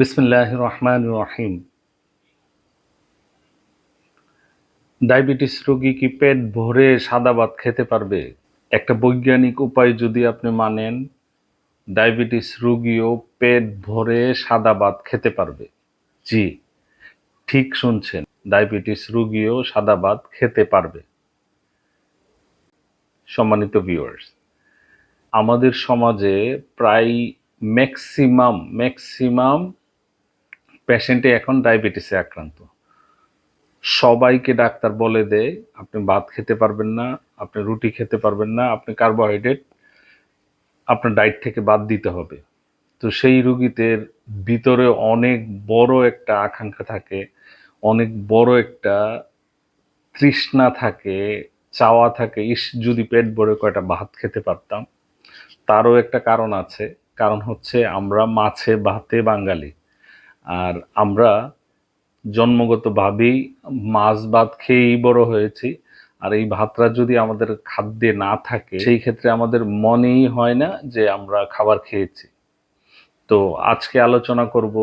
বিসমিল্লাহ রহমান রহিম ডায়াবেটিস রোগী কি পেট ভরে সাদা ভাত খেতে পারবে? একটা বৈজ্ঞানিক উপায় যদি আপনি মানেন, ডায়াবেটিস রোগীও পেট ভরে সাদা ভাত খেতে পারবে। জি, ঠিক শুনছেন, ডায়াবেটিস রোগীও সাদা ভাত খেতে পারবে। সম্মানিত ভিউয়ার্স, আমাদের সমাজে প্রায় ম্যাক্সিমাম ম্যাক্সিমাম পেশেন্টে এখন ডায়াবেটিসে আক্রান্ত। সবাইকে ডাক্তার বলে দেয়, আপনি ভাত খেতে পারবেন না, আপনি রুটি খেতে পারবেন না, আপনি কার্বোহাইড্রেট আপনার ডায়েট থেকে বাদ দিতে হবে। তো সেই রুগীদের ভিতরে অনেক বড় একটা আকাঙ্ক্ষা থাকে, অনেক বড় একটা তৃষ্ণা থাকে, চাওয়া থাকে, ইস, যদি পেট ভরে কয়টা ভাত খেতে পারতাম। তারও একটা কারণ আছে, কারণ হচ্ছে আমরা মাছে ভাতে বাঙালি। আর আমরা জন্মগতভাবেই মাছ ভাত খেয়েই বড় হয়েছি। আর এই ভাতটা যদি আমাদের খাদ্যে না থাকে, সেই ক্ষেত্রে আমাদের মনেই হয় না যে আমরা খাবার খেয়েছি। তো আজকে আলোচনা করব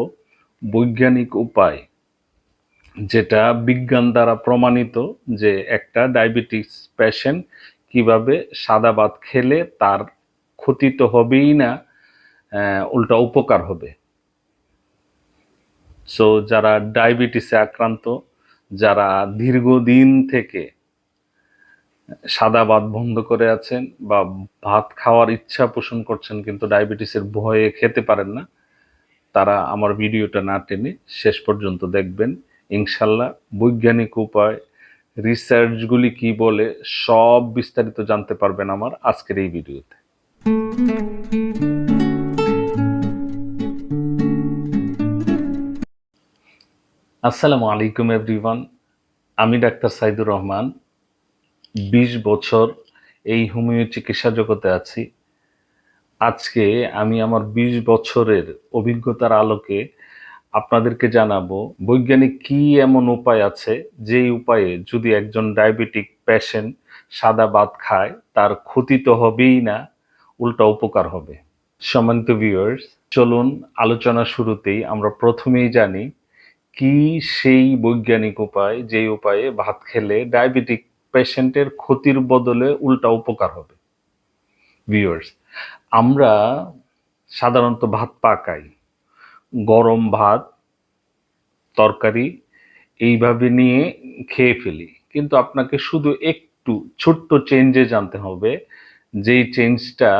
বৈজ্ঞানিক উপায়, যেটা বিজ্ঞান দ্বারা প্রমাণিত যে একটা ডায়াবেটিস পেশেন্ট কীভাবে সাদা ভাত খেলে তার ক্ষতি তো হবেই না উল্টা উপকার হবে। সো যারা ডায়াবেটিসে আক্রান্ত, যারা দীর্ঘদিন থেকে সাদা ভাত বন্ধ করে আছেন বা ভাত খাওয়ার ইচ্ছা পোষণ করছেন কিন্তু ডায়াবেটিসের ভয়ে খেতে পারেন না, তারা আমার ভিডিওটা না টেনে শেষ পর্যন্ত দেখবেন। ইনশাল্লাহ বৈজ্ঞানিক উপায় রিসার্চগুলি কি বলে সব বিস্তারিত জানতে পারবেন আমার আজকের এই ভিডিওতে। আসসালামু আলাইকুম এভরিওয়ান আমি ডাক্তার সাইদুর রহমান। বিশ বছর এই হোমিও চিকিৎসা জগতে আছি। আজকে আমি আমার বিশ বছরের অভিজ্ঞতার আলোকে আপনাদেরকে জানাব, বৈজ্ঞানিক কি এমন উপায় আছে, যেই উপায়ে যদি একজন ডায়াবেটিক পেশেন্ট সাদা ভাত খায়, তার ক্ষতি তো হবেই না, উল্টা উপকার হবে। সমান্ত ভিউয়ার্স চলুন আলোচনা শুরুতেই আমরা প্রথমেই জানি কি সেই বৈজ্ঞানিক উপায়, যেই উপায়ে ভাত খেলে ডায়াবেটিক পেশেন্টের ক্ষতির বদলে উল্টা উপকার হবে? ভিউয়ার্স আমরা সাধারণত ভাত পাকাই। গরম ভাত, তরকারি, এইভাবে নিয়ে খেয়ে ফেলি। কিন্তু আপনাকে শুধু একটু ছোট্ট চেঞ্জে জানতে হবে, যেই চেঞ্জটা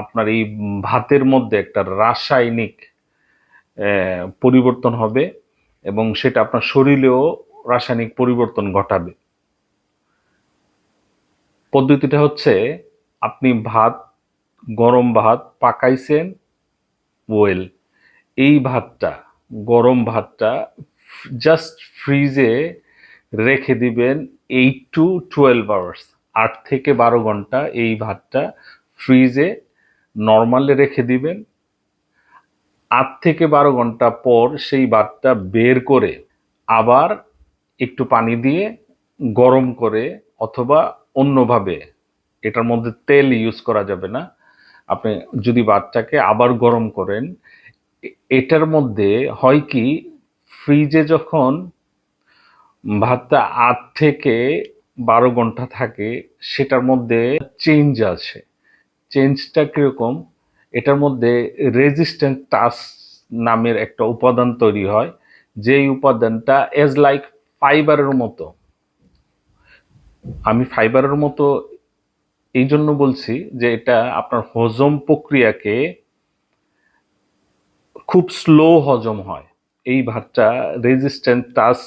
আপনার এই ভাতের মধ্যে একটা রাসায়নিক পরিবর্তন হবে। এবং সেটা আপনার শরীরেও রাসায়নিক পরিবর্তন ঘটাবে। পদ্ধতিটা হচ্ছে আপনি ভাত, গরম ভাত পাকাইছেন ওয়েল এই ভাতটা, গরম ভাতটা জাস্ট ফ্রিজে রেখে দিবেন এইট টু টুয়েলভ আওয়ার্স আট থেকে বারো ঘণ্টা এই ভাতটা ফ্রিজে নর্মালে রেখে দিবেন। আট থেকে বারো ঘণ্টা পর সেই ভাতটা বের করে আবার একটু পানি দিয়ে গরম করে অথবা অন্যভাবে, এটার মধ্যে তেল ইউজ করা যাবে না। আপনি যদি ভাতটাকে আবার গরম করেন এটার মধ্যে হয় কি ফ্রিজে যখন ভাতটা আট থেকে বারো ঘণ্টা থাকে, সেটার মধ্যে চেঞ্জ আছে চেঞ্জটা কীরকম? এটার মধ্যে রেজিস্ট্যান্ট টাস নামের একটা উপাদান তৈরি হয়, যেই উপাদানটা এজ লাইক ফাইবারের মতো। আমি ফাইবারের মতো এই জন্য বলছি যে এটা আপনার হজম প্রক্রিয়াকে খুব স্লো হজম হয়। এই ভাতটা রেজিস্ট্যান্ট টাস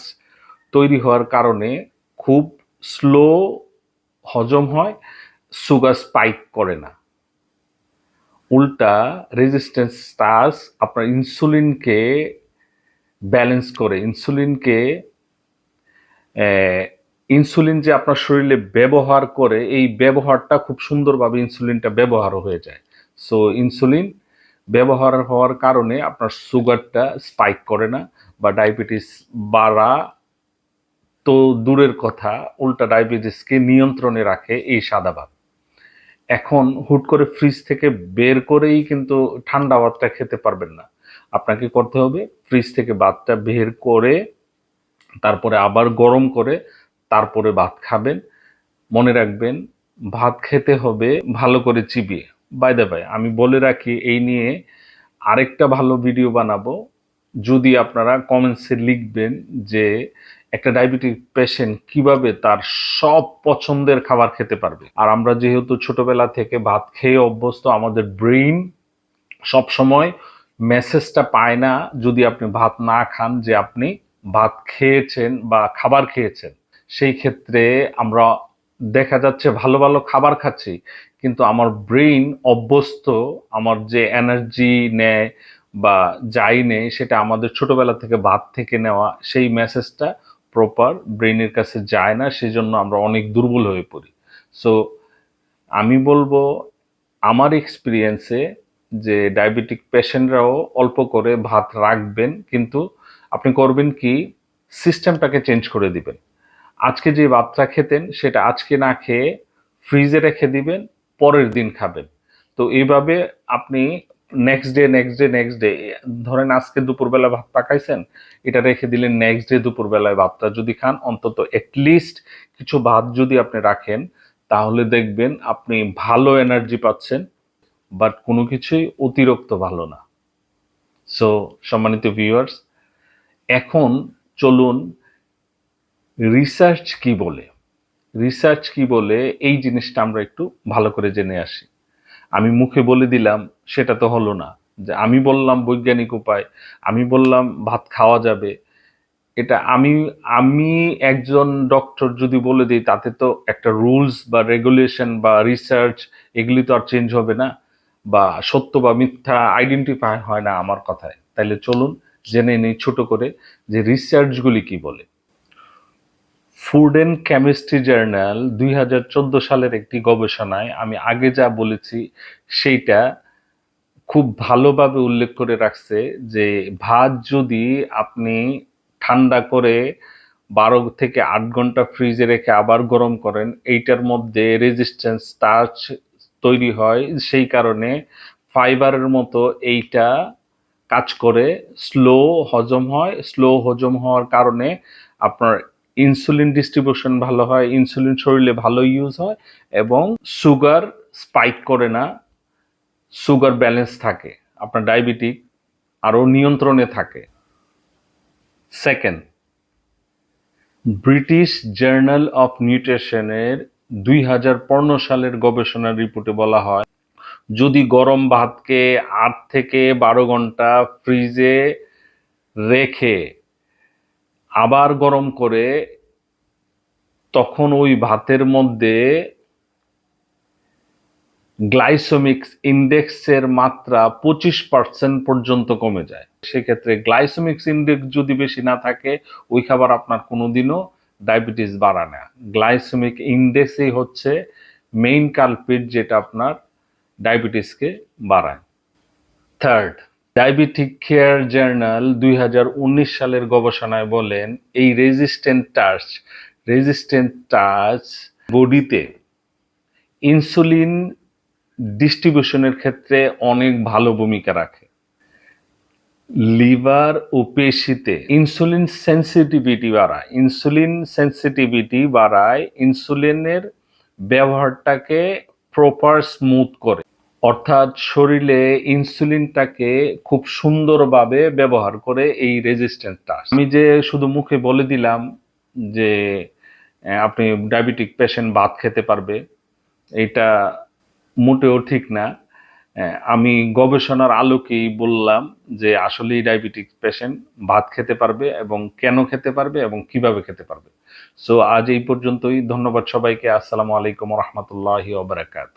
তৈরি হওয়ার কারণে খুব স্লো হজম হয় সুগার স্পাইক করে না। উল্টা রেজিস্ট্যান্স টাস আপনার ইনসুলিনকে ব্যালেন্স করে ইনসুলিনকে ইনসুলিন যে আপনার শরীরে ব্যবহার করে, এই ব্যবহারটা খুব সুন্দরভাবে ইনসুলিনটা ব্যবহার হয়ে যায়। সো ইনসুলিন ব্যবহার হওয়ার কারণে আপনার সুগারটা স্পাইক করে না বা ডায়াবেটিস বাড়া তো দূরের কথা, উল্টা ডায়াবেটিসকে নিয়ন্ত্রণে রাখে এই সাদা ভাত এখন হুট করে ফ্রিজ থেকে বের করেই কিন্তু ঠান্ডা ভাতটা খেতে পারবেন না। আপনাকে করতে হবে ফ্রিজ থেকে ভাতটা বের করে, তারপরে আবার গরম করে, তারপরে ভাত খাবেন। মনে রাখবেন, ভাত খেতে হবে ভালো করে চিবিয়ে। বাই দ্য বাই আমি বলে রাখি, এই নিয়ে আরেকটা ভালো ভিডিও বানাবো। যদি আপনারা কমেন্টসে লিখবেন যে একটা ডায়াবেটিক পেশেন্ট কীভাবে তার সব পছন্দের খাবার খেতে পারবে? আর আমরা যেহেতু ছোটবেলা থেকে ভাত খেয়ে অভ্যস্ত, আমাদের ব্রেইন সব সময় মেসেজটা পায় না যদি আপনি ভাত না খান যে আপনি ভাত খেয়েছেন বা খাবার খেয়েছেন। সেই ক্ষেত্রে আমরা দেখা যাচ্ছে ভালো ভালো খাবার খাচ্ছি, কিন্তু আমার ব্রেইন অভ্যস্ত, আমার যে এনার্জি নেয় বা যাই নেই সেটা আমাদের ছোটবেলা থেকে ভাত থেকে নেওয়া, সেই মেসেজটা প্রপার ব্রেইনের কাছে যায় না, সেজন্য আমরা অনেক দুর্বল হয়ে পড়ি। সো আমি বলব, আমার এক্সপিরিয়েন্সে যে ডায়াবেটিক পেশেন্টরাও অল্প করে ভাত রাখবেন, কিন্তু আপনি করবেন কি সিস্টেমটাকে চেঞ্জ করে দিবেন। আজকে যে ভাতটা খেতেন, সেটা আজকে না খেয়ে ফ্রিজে রেখে দিবেন, পরের দিন খাবেন। তো এইভাবে আপনি next day next day next day ধরেন আজকে দুপুরবেলা ভাত পাকাইছেন এটা রেখে দিলেন নেক্সট ডে দুপুরবেলায় ভাতটা যদি খান, অন্তত অ্যাটলিস্ট কিছু ভাত যদি আপনি রাখেন, তাহলে দেখবেন আপনি ভালো এনার্জি পাচ্ছেন বাট কোনো কিছুই অতিরিক্ত ভালো না। সো সম্মানিত ভিউয়ার্স এখন চলুন রিসার্চ কি বলে? রিসার্চ কি বলে? এই জিনিসটা আমরা একটু ভালো করে জেনে আসি। আমি মুখে বলে দিলাম সেটা তো হলো না। যে আমি বললাম বৈজ্ঞানিক উপায়, আমি বললাম ভাত খাওয়া যাবে, এটা আমি আমি একজন ডক্টর যদি বলে দিই, তাতে তো একটা রুলস বা রেগুলেশন বা রিসার্চ এগুলি তো আর চেঞ্জ হবে না, বা সত্য বা মিথ্যা আইডেন্টিফাই হয় না আমার কথায়। তাইলে চলুন জেনে নিই ছোট করে যে রিসার্চগুলি কি বলে। ফুড অ্যান্ড কেমিস্ট্রি জার্নাল দুই হাজার চোদ্দ সালের একটি গবেষণায় আমি আগে যা বলেছি, সেইটা খুব ভালোভাবে উল্লেখ করে রাখছে যে ভাত যদি আপনি ঠান্ডা করে বারো থেকে আট ঘণ্টা ফ্রিজে রেখে আবার গরম করেন, এইটার মধ্যে রেজিস্ট্যান্স স্টার্চ তৈরি হয়, সেই কারণে ফাইবারের মতো এইটা কাজ করে স্লো হজম হয় স্লো হজম হওয়ার কারণে আপনার ইনসুলিন ডিস্ট্রিবিউশন ভালো হয় ইনসুলিন শরীরে ভালো ইউজ হয় এবং সুগার স্পাইক করে না। সুগার ব্যালেন্স থাকে, আপনার ডায়াবেটিক আরও নিয়ন্ত্রণে থাকে। সেকেন্ড, ব্রিটিশ জার্নাল অফ নিউট্রিশনের দুই হাজার পনেরো সালের গবেষণার রিপোর্টে বলা হয়, যদি গরম ভাতকে আট থেকে বারো ঘণ্টা ফ্রিজে রেখে আবার গরম করে, তখন ওই ভাতের মধ্যে গ্লাইসোমিক্স ইন্ডেক্সের মাত্রা পঁচিশ পার্সেন্ট পর্যন্ত কমে যায়। সেক্ষেত্রে গ্লাইসোমিক্স ইন্ডেক্স যদি বেশি না থাকে, ওই খাবার আপনার কোনোদিনও ডায়াবেটিস বাড়ায় না। গ্লাইসোমিক ইন্ডেক্সই হচ্ছে মেইন কালপিট যেটা আপনার ডায়াবেটিসকে বাড়ায়। থার্ড ডায়াবেটিক কেয়ার জার্নাল দুই হাজার উনিশ সালের গবেষণায় বলেন, এই রেজিস্ট্যান্ট টাচ রেজিস্ট্যান্ট টাচ বডিতে ইনসুলিন ডিস্ট্রিবিউশনের ক্ষেত্রে অনেক ভালো ভূমিকা রাখে। লিভার ও পেশিতে ইনসুলিন সেন্সিটিভিটি বাড়ায়। ইনসুলিন সেন্সিটিভিটি বাড়ায় ইনসুলিনের ব্যবহারটাকে প্রপার স্মুথ করে। অর্থাৎ শরীরে ইনসুলিনটাকে খুব সুন্দরভাবে ব্যবহার করে এই রেজিস্ট্যান্সটা আমি যে শুধু মুখে বলে দিলাম যে আপনি ডায়াবেটিক পেশেন্ট ভাত খেতে পারবে, এটা মোটেও ঠিক না। আমি গবেষণার আলোকেই বললাম যে আসলেই ডায়াবেটিক পেশেন্ট ভাত খেতে পারবে এবং কেন খেতে পারবে এবং কীভাবে খেতে পারবে। সো আজ এই পর্যন্তই। ধন্যবাদ সবাইকে। আসসালামু আলাইকুম রহমতুল্লাহি ওবরাকাত